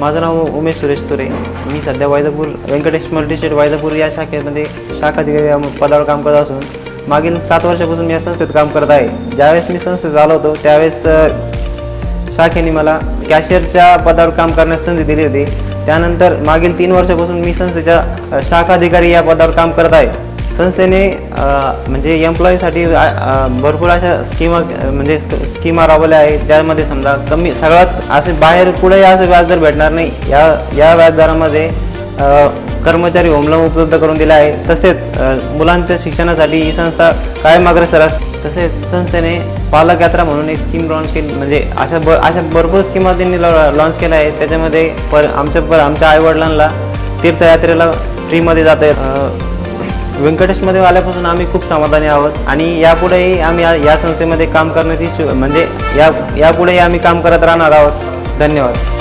माझं नाव उमेश सुरेश तुरे. मी सध्या वैजापूर व्यंकटेश मल्टीस्टेट वैजापूर या शाखेमध्ये शाखा अधिकारी या पदावर काम करत असून मागील सात वर्षापासून मी या संस्थेत काम करत आहे. ज्यावेळेस मी संस्थेत आलो होतो त्यावेळेस शाखेने मला कॅशियरच्या पदावर काम करण्यास संधी दिली होती. त्यानंतर मागील तीन वर्षापासून मी संस्थेच्या शाखा अधिकारी या पदावर काम करत आहे. संस्थेने म्हणजे एम्प्लॉईसाठी भरपूर अशा स्कीमा म्हणजे स्कीमा राबवल्या आहेत. त्यामध्ये समजा कमी सगळ्यात असे बाहेर कुठेही असं व्याजदर भेटणार नाही. या या व्याजदरामध्ये कर्मचारी होमलोन उपलब्ध करून दिले आहे. तसेच मुलांच्या शिक्षणासाठी ही संस्था कायम अग्रेसर असते तसेच संस्थेने पालक यात्रा म्हणून एक स्कीम लॉन्च केली म्हणजे अशा ब अशा भरपूर स्कीमा त्यांनी लॉन्च केल्या आहेत. त्याच्यामध्ये पर आमच्या पर आमच्या आईवडिलांना तीर्थयात्रेला फ्रीमध्ये जात आहेत व्यंकटेशमध्ये आल्यापासून आम्ही खूप समाधानी आहोत. आणि यापुढेही आम्ही या- या संस्थेमध्ये काम करण्याची म्हणजे या यापुढेही आम्ही काम करत राहणार आहोत. धन्यवाद.